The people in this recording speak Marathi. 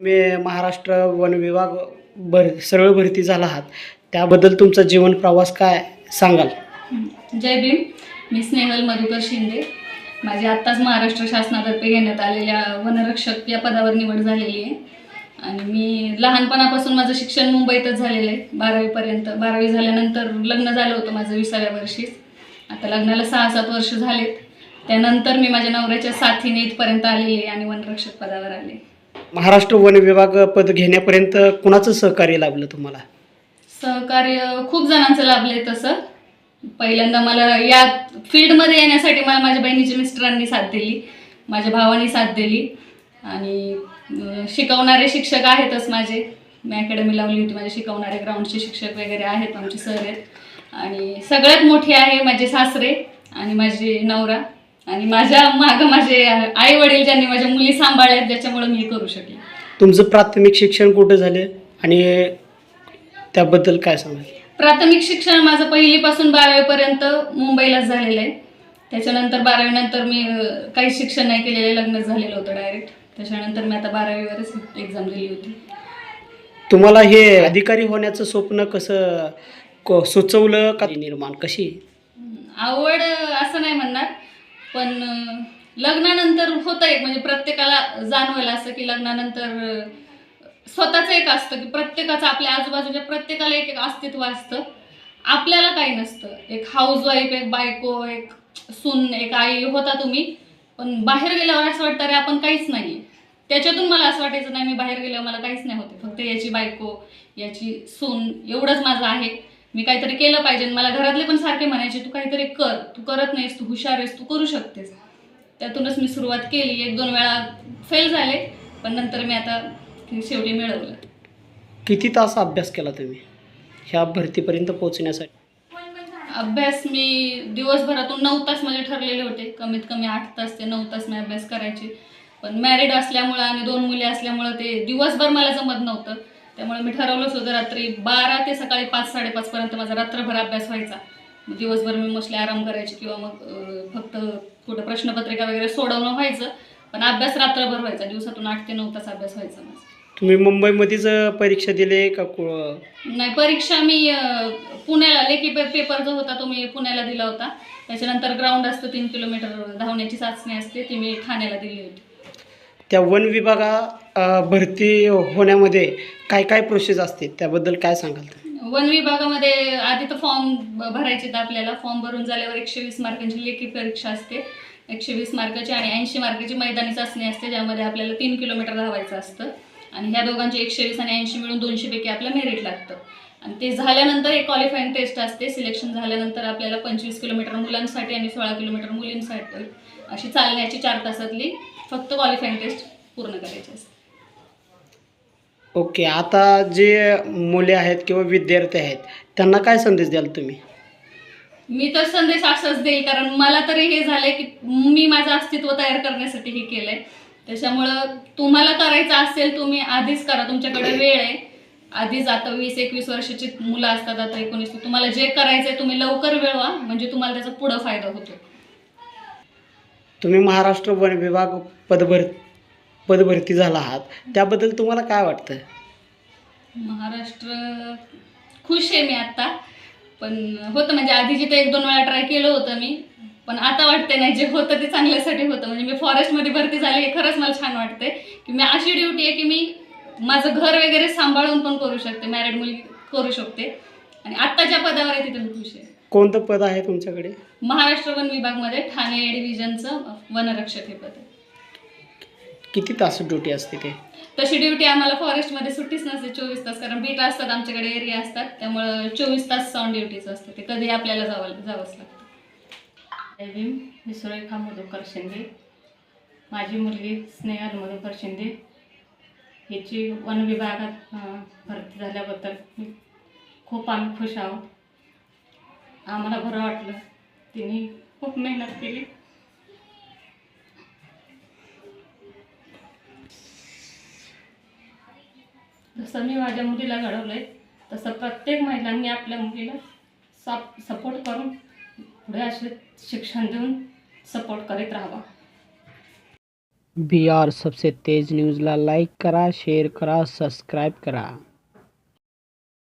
तुम्ही महाराष्ट्र वन विभाग भर सरळ भरती झाला आहात. त्याबद्दल तुमचा जीवन प्रवास काय सांगाल? जय भीम. मी स्नेहल मधुकर शिंदे. माझी आत्ताच महाराष्ट्र शासनातर्फे घेण्यात आलेल्या वनरक्षक या पदावर निवड झालेली आहे. आणि मी लहानपणापासून माझं शिक्षण मुंबईतच झालेलं आहे. बारावीपर्यंत बारावी झाल्यानंतर लग्न झालं होतं माझं विसाव्या वर्षीच. आता लग्नाला सहा सात वर्ष झालेत. त्यानंतर मी माझ्या नवऱ्याच्या साथीने इथपर्यंत आलेली आहे आणि वनरक्षक पदावर आले महाराष्ट्र वन विभाग पद घेण्यापर्यंत कुणाचं सहकार्य लाभलं तुम्हाला? सहकार्य खूप जणांचं लाभलंय तसं. पहिल्यांदा मला या फील्डमध्ये येण्यासाठी मला माझ्या बहिणीच्या मिस्टरांनी साथ दिली माझ्या भावानी साथ दिली आणि अं, शिकवणारे शिक्षक आहेतच माझे. मी अकॅडमी लावली होती माझे शिकवणारे ग्राउंडचे शिक्षक वगैरे आहेत आमचे सर आहेत. आणि सगळ्यात मोठी आहे माझे सासरे आणि माझे नवरा. आणि माझ्या मागं माझे आई वडील ज्यांनी माझ्या मुली सांभाळल्यात ज्याच्यामुळे मी हे करू शकले. तुमचं प्राथमिक शिक्षण कुठं झाले आणि त्याबद्दल काय सांगाल? प्राथमिक शिक्षण माझं पहिलीपासून बारावीपर्यंत मुंबईलाच झालेलं आहे. त्याच्यानंतर बारावीनंतर मी अं, काही शिक्षण नाही केलेलं लग्नच झालेलं होतं डायरेक्ट त्याच्यानंतर मी आता बारावीवरच एक्झाम दिली होती. तुम्हाला हे अधिकारी होण्याचं स्वप्न कसं क- सुचवलं का? निर्माण कशी? आवड असं नाही म्हणणार. पण लग्नानंतर होतं एक म्हणजे प्रत्येकाला जाणवायला असं की लग्नानंतर स्वतःचं एक असतं की प्रत्येकाचं आपल्या आजूबाजूच्या प्रत्येकाला एक एक अस्तित्व असतं. आपल्याला काही नसतं. एक हाऊस वाईफ एक बायको एक सून एक आई होता तुम्ही पण बाहेर गेल्यावर असं वाटतं अरे आपण काहीच नाही त्याच्यातून मला असं वाटायचं नाही मी बाहेर गेल्यावर मला काहीच नाही होते फक्त याची बायको याची सून एवढंच माझं आहे. मी काहीतरी केलं पाहिजे मला घरातले पण सारखे म्हणायचे तू काहीतरी कर तू करत नाहीस तू हुशार आहेस तू करू शकतेस. त्यातूनच मी सुरुवात केली. एक दोन वेळा फेल झाले पण नंतर मी आता शेवटी मिळवलं. किती तास अभ्यास केला तुम्ही? ह्या भरतीपर्यंत पोहोचण्यासाठी? अभ्यास मी दिवसभरातून नऊ तास माझे ठरलेले होते. कमीत कमी आठ तास ते नऊ तास मी अभ्यास करायचे. पण मॅरिड असल्यामुळं आणि दोन मुली असल्यामुळं ते दिवसभर मला जमत नव्हतं. त्यामुळे मी ठरवलंच होतं रात्री बारा ते सकाळी पाच साडेपाचपर्यंत माझा रात्रभर अभ्यास व्हायचा. मग दिवसभर मी मोस्टली आराम करायचे किंवा मग फक्त कुठं प्रश्नपत्रिका वगैरे सोडवणं व्हायचं. पण अभ्यास रात्रभर व्हायचा. दिवसातून आठ ते नऊ तास अभ्यास व्हायचा माझा. तुम्ही मुंबईमध्येच परीक्षा दिली का कु- नाही परीक्षा मी अ, पुण्याला लेखी पे पेपर जो होता तो मी पुण्याला दिला होता. त्याच्यानंतर ग्राउंड असतं तीन किलोमीटर धावण्याची चाचणी असते ती मी ठाण्याला दिली होती. त्या वन विभागा भरती होण्यामध्ये काय काय प्रोसेस असते? त्याबद्दल काय सांगाल? वन विभागामध्ये आधी तर फॉर्म भरायचे तर आपल्याला. फॉर्म भरून झाल्यावर एकशे वीस मार्कांची लेखी परीक्षा असते. एकशे वीस मार्काची आणि ऐंशी मार्काची मैदानी चाचणी असते ज्यामध्ये आपल्याला तीन किलोमीटर धावायचं असतं. आणि ह्या दोघांचे एकशे वीस आणि ऐंशी मिळून दोनशेपैकी आपलं मेरिट लागतं. आणि ते झाल्यानंतर एक क्वालिफाईंग टेस्ट असते. सिलेक्शन झाल्यानंतर आपल्याला पंचवीस किलोमीटर मुलांसाठी आणि सोळा किलोमीटर मुलींसाठी अशी चालण्याची चार तासातली फक्त क्वालिफाईंग टेस्ट पूर्ण करायची असते. ओके आता जे मुले आहेत किंवा विद्यार्थी आहेत त्यांना काय संदेश द्याल तुम्ही? मी तर संदेश असाच देईल कारण मला तरी हे झालंय की मी माझं अस्तित्व तयार करण्यासाठी हे केलंय. त्याच्यामुळं तुम्हाला करायचं असेल तुम्ही आधीच करा. तुमच्याकडे वेळ आहे. आधीच आता वीस एकवीस वर्षाची मुलं असतात आता एकोणीस. तुम्हाला जे करायचंय तुम्ही लवकर मिळवा म्हणजे तुम्हाला त्याचा पुढं फायदा होतो. तुम्ही महाराष्ट्र वन विभाग पदभर पदभरती झाला आहात. त्याबद्दल तुम्हाला काय वाटतं महाराष्ट्र खुश आहे मी आता. पण होतं म्हणजे आधी जिथे एक दोन वेळा ट्राय केलं होतं मी. पण आता वाटते नाही जे होतं ते चांगल्यासाठी होतं. म्हणजे मी फॉरेस्टमध्ये भरती झाले हे खरंच मला छान वाटतंय. की मी अशी ड्युटी आहे की मी माझं घर वगैरे सांभाळून पण करू शकते मॅरिड मुली करू शकते. आणि आत्ता ज्या पदावर आहे तिथे खुश आहे. कोणतं पद आहे तुमच्याकडे? महाराष्ट्र वन विभागमध्ये ठाणे डिव्हिजनचं वनरक्षक हे पद आहे. किती तास ड्युटी असते ते? तशी ड्युटी आम्हाला फॉरेस्टमध्ये सुट्टीच नसते चोवीस तास कारण बीट असतात आमच्याकडे एरिया असतात. त्यामुळं चोवीस तास ऑन ड्युटीच असते. ते कधी आपल्याला जावं जावंच लागतं. भीम मी सुरेखा मधुकर शिंदे. माझी मुलगी स्नेहल मधुकर शिंदे. ह्याची वन विभागात भरती झाल्याबद्दल खूप आम्ही खुश आहोत आम्हाला बरं वाटलं. तिने खूप मेहनत केली. जसं मी माझ्या मुलीला घडवलं आहे तसं प्रत्येक महिलांनी आपल्या मुलीला सप सपोर्ट करून पुढे असे शिक्षण देऊन सपोर्ट करीत राहावा. बी आर सबसे तेज न्यूजला लाईक करा शेअर करा सबस्क्राईब करा।